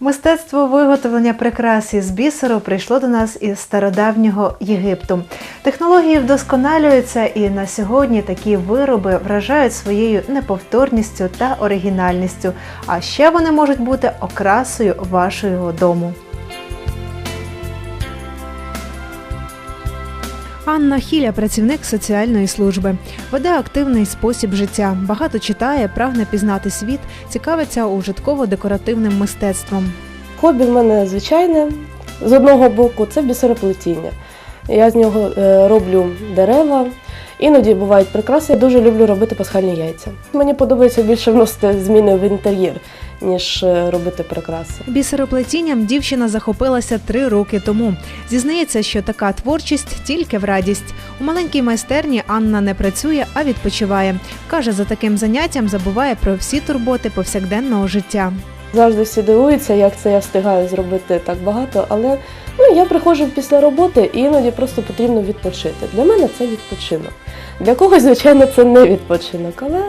Мистецтво виготовлення прикрас із бісеру прийшло до нас із стародавнього Єгипту. Технології вдосконалюються, і на сьогодні такі вироби вражають своєю неповторністю та оригінальністю. А ще вони можуть бути окрасою вашого дому. Анна Хіля, працівник соціальної служби, веде активний спосіб життя. Багато читає, прагне пізнати світ, цікавиться ужитково-декоративним мистецтвом. Хобі в мене звичайне. З одного боку, це бісероплетіння. Я з нього е, роблю дерева. Іноді бувають прикраси. Я дуже люблю робити пасхальні яйця. Мені подобається більше вносити зміни в інтер'єр, ніж е, робити прикраси. Бісероплетінням дівчина захопилася три роки тому. Зізнається, що така творчість тільки в радість. У маленькій майстерні Анна не працює, а відпочиває. Каже, за таким заняттям забуває про всі турботи повсякденного життя. Завжди всі дивуються, як це я встигаю зробити так багато, але ну, я приходжу після роботи і іноді просто потрібно відпочити. Для мене це відпочинок. Для когось, звичайно, це не відпочинок, але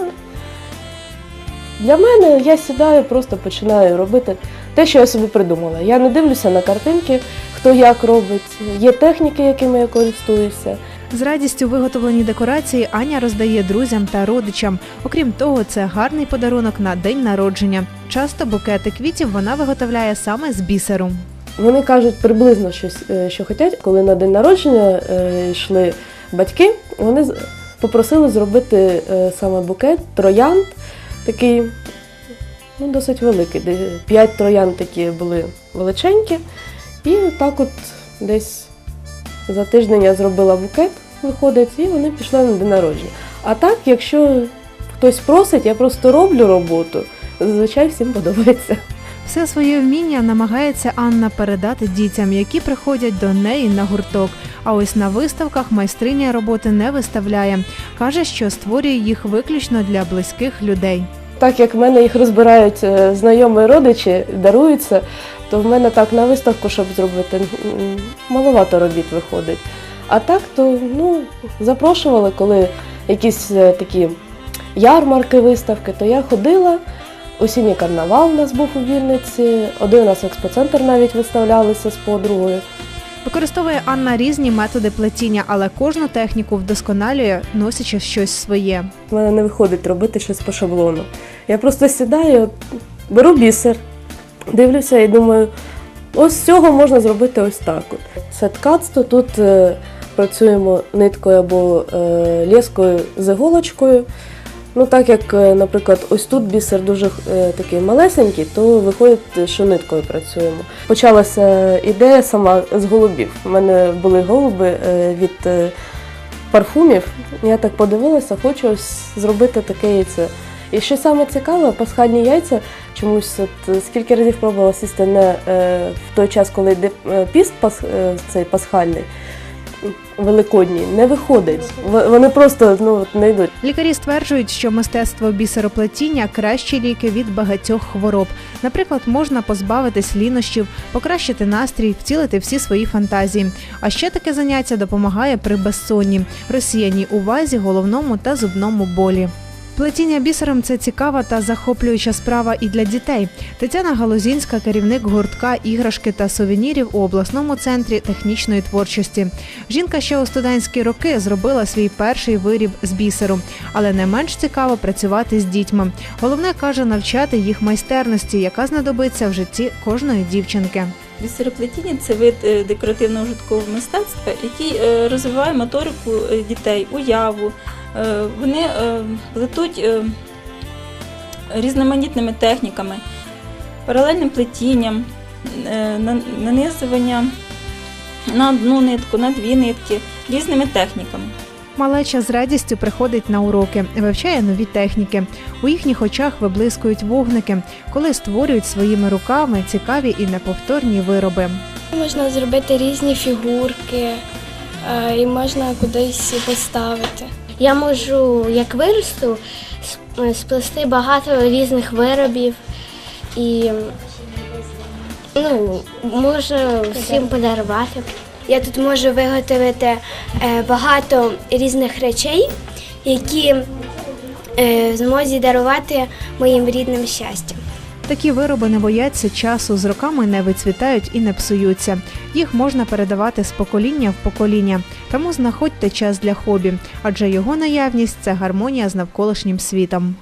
для мене я сідаю, просто починаю робити те, що я собі придумала. Я не дивлюся на картинки, хто як робить. Є техніки, якими я користуюся. З радістю виготовлені декорації Аня роздає друзям та родичам. Окрім того, це гарний подарунок на день народження. Часто букети квітів вона виготовляє саме з бісеру. Вони кажуть приблизно щось, е, що хочуть. Коли на день народження е, йшли батьки, вони попросили зробити е, саме букет троянд, такий ну, досить великий. П'ять троян такі були величенькі. І так от десь за тиждень я зробила букет, виходить, і вони пішли на день народження. А так, якщо хтось просить, я просто роблю роботу. Зазвичай всім подобається. Все своє вміння намагається Анна передати дітям, які приходять до неї на гурток. А ось на виставках майстриня роботи не виставляє. каже, що створює їх виключно для близьких людей. Так як в мене їх розбирають е, знайомі родичі, даруються, то в мене так на виставку, щоб зробити, маловато робіт виходить. А так, то ну, запрошували, коли якісь е, такі ярмарки, виставки, то я ходила. Осінній карнавал у нас був у Вінниці, один раз в експоцентр навіть виставлялися з подругою. Використовує Анна різні методи плетіння, але кожну техніку вдосконалює, носячи щось своє. У мене не виходить робити щось по шаблону. Я просто сідаю, беру бісер, дивлюся і думаю, ось з цього можна зробити ось так. От. Це ткацтво, тут е, працюємо ниткою або е, лєскою з іголочкою. Ну, так як, е, наприклад, ось тут бісер дуже е, такий малесенький, то виходить, що ниткою працюємо. Почалася ідея сама з голубів. У мене були голуби е, від парфумів. Я так подивилася, хочу ось зробити таке яйце. І що саме цікаве, пасхальні яйця чомусь от скільки разів пробувала сісти не в той час, коли йде піст цей пасхальний. Великодній не виходить. Вони просто ну не йдуть. Лікарі стверджують, що мистецтво бісероплетіння кращі ліки від багатьох хвороб. Наприклад, можна позбавитись лінощів, покращити настрій, втілити всі свої фантазії. А ще таке заняття допомагає при безсонні, розсіяній увазі, головному та зубному болі. Плетіння бісером це цікава та захоплююча справа і для дітей. Тетяна Галузінська, керівник гуртка іграшки та сувенірів у обласному центрі технічної творчості. Жінка ще у студентські роки зробила свій перший виріб з бісеру, але не менш цікаво працювати з дітьми. Головне каже навчати їх майстерності, яка знадобиться в житті кожної дівчинки. Бісероплетіння це вид е, декоративного житкового мистецтва, який е, розвиває моторику е, дітей, уяву. Е, Вони е, плетуть е, різноманітними техніками, паралельним плетінням, е, на- нанизування на одну нитку, на дві нитки, різними техніками. Малеча з радістю приходить на уроки, вивчає нові техніки. У їхніх очах виблискують вогники, коли створюють своїми руками цікаві і неповторні вироби. Можна зробити різні фігурки е, і можна кудись поставити. Я можу, як виросту, сплести багато різних виробів і ну, можу всім подарувати. Я тут можу виготовити е, багато різних речей, які е, змозі дарувати моїм рідним щастя. Такі вироби не бояться часу, з роками не вицвітають і не псуються. Їх можна передавати з покоління в покоління. Тому знаходьте час для хобі, адже його наявність це гармонія з навколишнім світом.